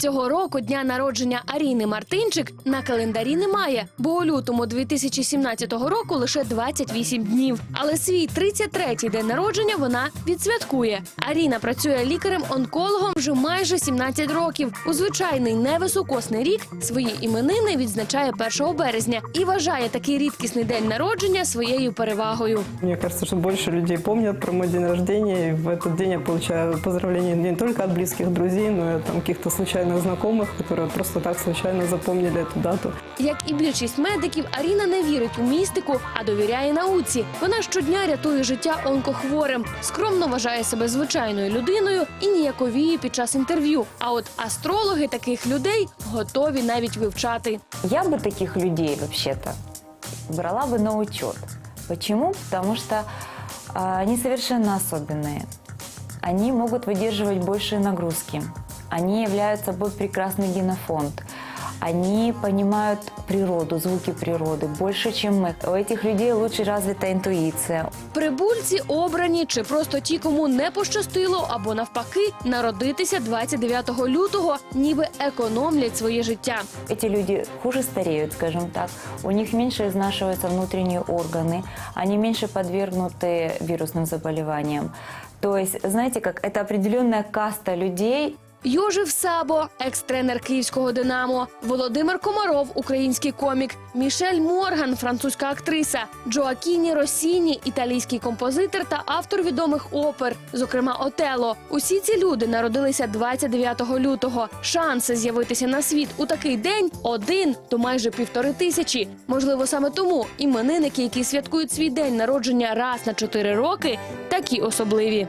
Цього року дня народження Аріни Мартинчик на календарі немає, бо у лютому 2017 року лише 28 днів. Але свій 33-й день народження вона відсвяткує. Аріна працює лікарем-онкологом вже майже 17 років. У звичайний невисокосний рік свої іменини відзначає 1 березня і вважає такий рідкісний день народження своєю перевагою. Мне кажется, что больше людей помнят про мой день рождения. И в этот день я получаю поздравления не только от близких друзей, но и от там, каких-то случайных знакомых, которые просто так случайно запомнили эту дату. Як і більшість медиків, Аріна не вірить у містику, а довіряє науці. Вона щодня рятує життя онкохворим, скромно вважає себе звичайною людиною і ніяковіє під час інтерв'ю. А от астрологи таких людей готові навіть вивчати. Я бы таких людей вообще-то брала бы на учет. Почему? Потому что а, они совершенно особенные. Они могут выдерживать большие нагрузки. Они являют собой прекрасный генофонд Они понимают природу, звуки природы больше, чем мы. У этих людей лучше развита интуиция. Прибульці обрані чи просто ті, кому не пощастило, або навпаки, народитися 29 лютого, ніби економлять своє життя. Эти люди хуже стареют, скажем так. У них меньше изнашиваются внутренние органы. Они меньше подвергнуты вирусным заболеваниям. То есть, знаете, как это определенная каста людей, Йожев Сабо, екс-тренер київського Динамо, Володимир Комаров, український комік, Мішель Морган, французька актриса, Джоакіні Росіні, італійський композитор та автор відомих опер, зокрема Отело. Усі ці люди народилися 29 лютого. Шанси з'явитися на світ у такий день один то майже півтори тисячі. Можливо, саме тому іменинники, які святкують свій день народження раз на чотири роки, такі особливі.